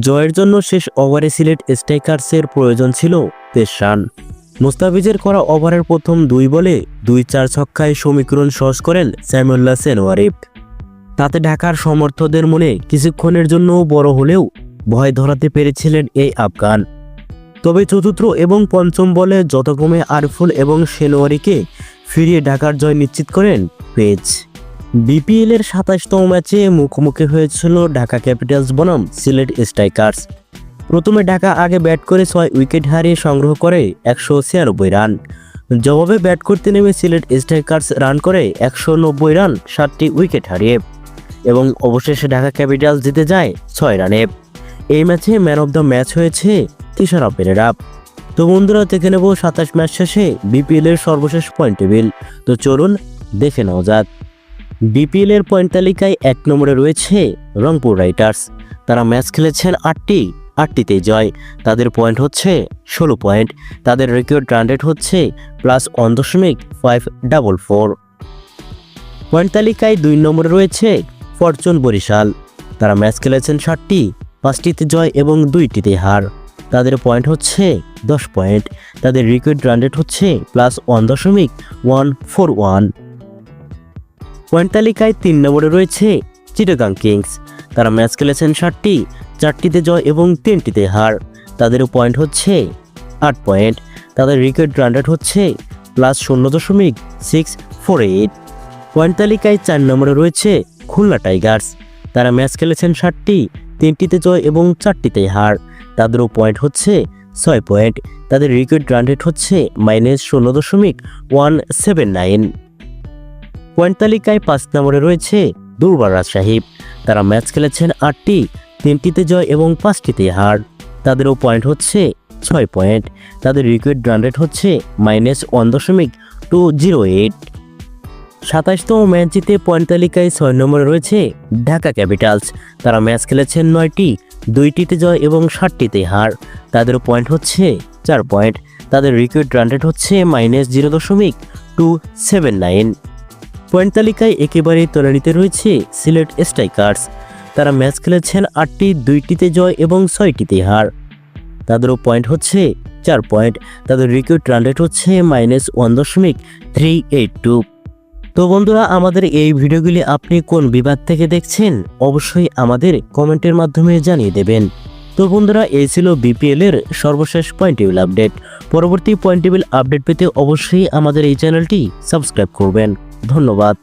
জয়ের জন্য শেষ ওভারে সিলেট স্ট্রাইকার্সের প্রয়োজন ছিল তেইশ রান মুস্তাফিজের করা ওভারের প্রথম দুই বলে দুই চার ছক্কায় সমীকরণ সহজ করেন স্যামুল্লাহ সেনওয়ারিফ তাতে ঢাকার সমর্থকদের মনে কিছুক্ষণের জন্য বড় হলেও ভয় ধরাতে পেরেছিলেন এই আফগান। তবে চতুর্থ এবং পঞ্চম বলে যথাক্রমে আরফুল এবং সেনোয়ারিকে ফিরিয়ে ঢাকার জয় নিশ্চিত করেন পেজ। বিপিএল এর সাতাশতম ম্যাচে মুখোমুখি হয়েছিল ঢাকা ক্যাপিটালস বনাম সিলেট স্ট্রাইকার্স। প্রথমে ঢাকা আগে ব্যাট করে ছয় উইকেট হারিয়ে সংগ্রহ করে একশো ছিয়ানব্বই রান। জবাবে ব্যাট করতে নেমে সিলেট স্ট্রাইকার্স রান করে একশো নব্বই রান, সাতটি উইকেট হারিয়ে। এবং অবশেষে ঢাকা ক্যাপিটালস জিতে যায় ছয় রানে। এই ম্যাচে ম্যান অব দ্য ম্যাচ হয়েছে তিশারা পেরেরা তো বন্ধুরা, দেখে নেব সাতাশ ম্যাচ শেষে বিপিএল এর সর্বশেষ পয়েন্ট টেবিল। তো চলুন দেখে নেওয়া যাক। বিপিএল এর পয়েন্ট তালিকায় এক নম্বরে রয়েছে রংপুর রাইটার্স তারা ম্যাচ খেলেছেন আটটি, আটটিতেই জয়। তাদের পয়েন্ট হচ্ছে ষোলো পয়েন্ট তাদের রেকর্ড রান হচ্ছে প্লাস ওয়ান দশমিক ফাইভ ডাবল ফোর পয়েন্ট তালিকায় দুই নম্বরে রয়েছে ফরচুন বরিশাল। তারা ম্যাচ খেলেছেন ষাটটি, পাঁচটিতে জয় এবং দুইটিতে হার। তাদের পয়েন্ট হচ্ছে দশ পয়েন্ট তাদের রিকোয়েড রান হচ্ছে প্লাস ওয়ান দশমিক ওয়ান ফোর ওয়ান পয়েন্ট তালিকায় তিন নম্বরে রয়েছে চিটাগাং কিংস। তারা ম্যাচ খেলেছেন ষাটটি চারটিতে জয় এবং তিনটিতে হার। তাদের পয়েন্ট হচ্ছে আট পয়েন্ট। তাদের রান রেট হচ্ছে প্লাস শূন্য দশমিক সিক্স ফোর এইট। পয়েন্ট তালিকায় চার নম্বরে রয়েছে খুলনা টাইগার্স। তারা ম্যাচ খেলেছেন ষাটটি তিনটিতে জয় এবং চারটিতে হার। তাদেরও পয়েন্ট হচ্ছে ছয় পয়েন্ট। তাদের রান রেট হচ্ছে মাইনাস ষোলো দশমিক ওয়ান সেভেন নাইন। পয়েন্ট তালিকায় পাঁচ নম্বরে রয়েছে দুর্বার রাজশাহী। তারা ম্যাচ খেলেছেন আটটি, তিনটিতে জয় এবং পাঁচটিতে হার। তাদেরও পয়েন্ট হচ্ছে ছয় পয়েন্ট তাদের রিকোয়েড রান রেট হচ্ছে মাইনাস ওয়ান দশমিক টু জিরো এইট সাতাশতম ম্যাচ জিতে পয়েন্ট তালিকায় ছয় নম্বরে রয়েছে ঢাকা ক্যাপিটালস। তারা ম্যাচ খেলেছেন নয়টি, দুইটিতে জয় এবং ষাটটিতে হার। তাদের পয়েন্ট হচ্ছে চার পয়েন্ট তাদের রিকোয়েড রান রেট হচ্ছে মাইনাস জিরো দশমিক টু সেভেন নাইন পয়েন্ট তালিকায় একেবারে তলানিতে রয়েছে সিলেট স্ট্রাইকার্স। তারা ম্যাচ খেলেছেন আটটি, দুইটিতে জয় এবং ছয়টিতে হার। তাদেরও পয়েন্ট হচ্ছে চার পয়েন্ট। তাদের রিকোয়েড রান রেট হচ্ছে মাইনাস ওয়ান দশমিক থ্রি এইট টু। তো বন্ধুরা, আমাদের এই ভিডিওগুলি আপনি কোন বিভাগ থেকে দেখছেন, অবশ্যই আমাদের কমেন্টের মাধ্যমে জানিয়ে দেবেন। তো বন্ধুরা, এই ছিল বিপিএল এর সর্বশেষ পয়েন্ট টেবিল আপডেট। পরবর্তী পয়েন্ট টেবিল আপডেট পেতে অবশ্যই আমাদের এই চ্যানেলটি সাবস্ক্রাইব করবেন। ধন্যবাদ।